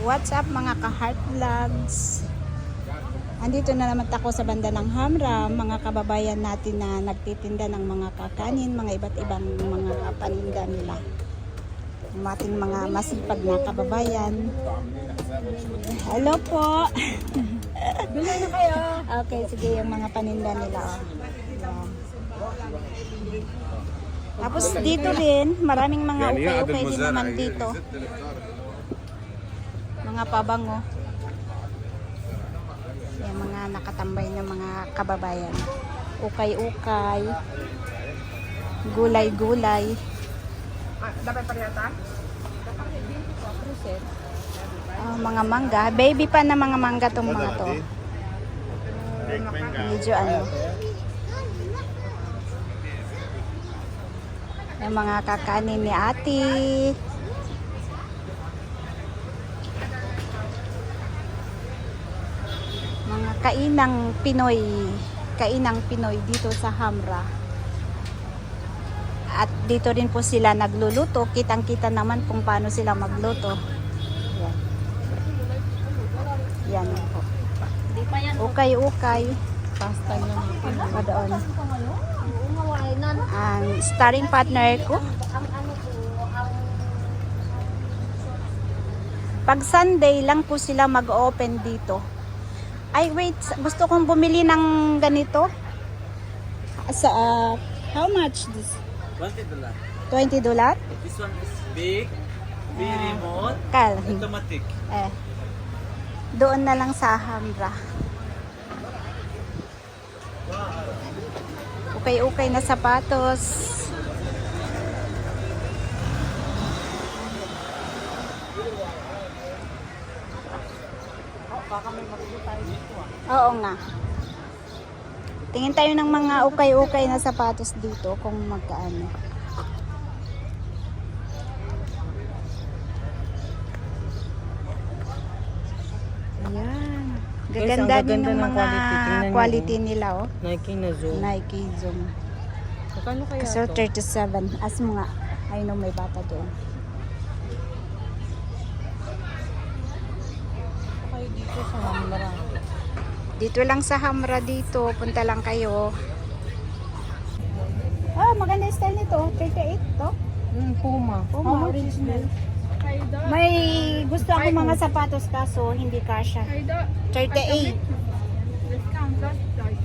What's up mga ka-heart vlogs? Andito na naman ako sa banda ng Hamra, mga kababayan natin na nagtitinda ng mga kakanin, mga iba't ibang mga paninda nila. Ang ating mga masipag na kababayan. Hello po! Bilay na kayo. Okay, sige yung mga paninda nila. Oh. Tapos dito rin, maraming mga ukay-ukay din naman dito. Mga pabango. Yung mga nakatambay ng mga kababayan. Ukay-ukay. Gulay-gulay. Dapat pa yata? Ah, mga mangga. Baby pa na mga mangga tong mga to. Medyo ano. Yung mga kakanin ni ate. Mga kainang Pinoy. Kainang Pinoy dito sa Hamra. At dito rin po sila nagluluto. Kitang-kita naman kung paano sila magluto. Yan. Yan po. Yan. Ukay-ukay. Pasta na nga. Pa doon. Ang starring partner ko. Pag Sunday lang po sila mag-open dito. Ay wait, gusto kong bumili ng ganito. Sa ah, how much this? 20 dollar. 20 dolar? This one is big, big remote, Kal. automatic. Eh. Doon na lang sa Hamra. Okay-okay na sapatos. Oo nga. Tingin tayo ng mga ukay-ukay na sapatos dito kung magkaano. Ayan. Gaganda Guys, ang din ng ng mga quality. Tingnan quality, niyo. nila oh. Nike na Zoom. Nike Zoom. Magkano kaya So to? 37. As mo nga. I know may bata doon. Dito sa Hamra. Dito lang sa Hamra dito. Punta lang kayo. Ah, maganda yung style nito. 38 to. Mm, Puma. Puma. original. May gusto ako mga oh. sapatos kaso hindi kasha. 38. Discount, last price.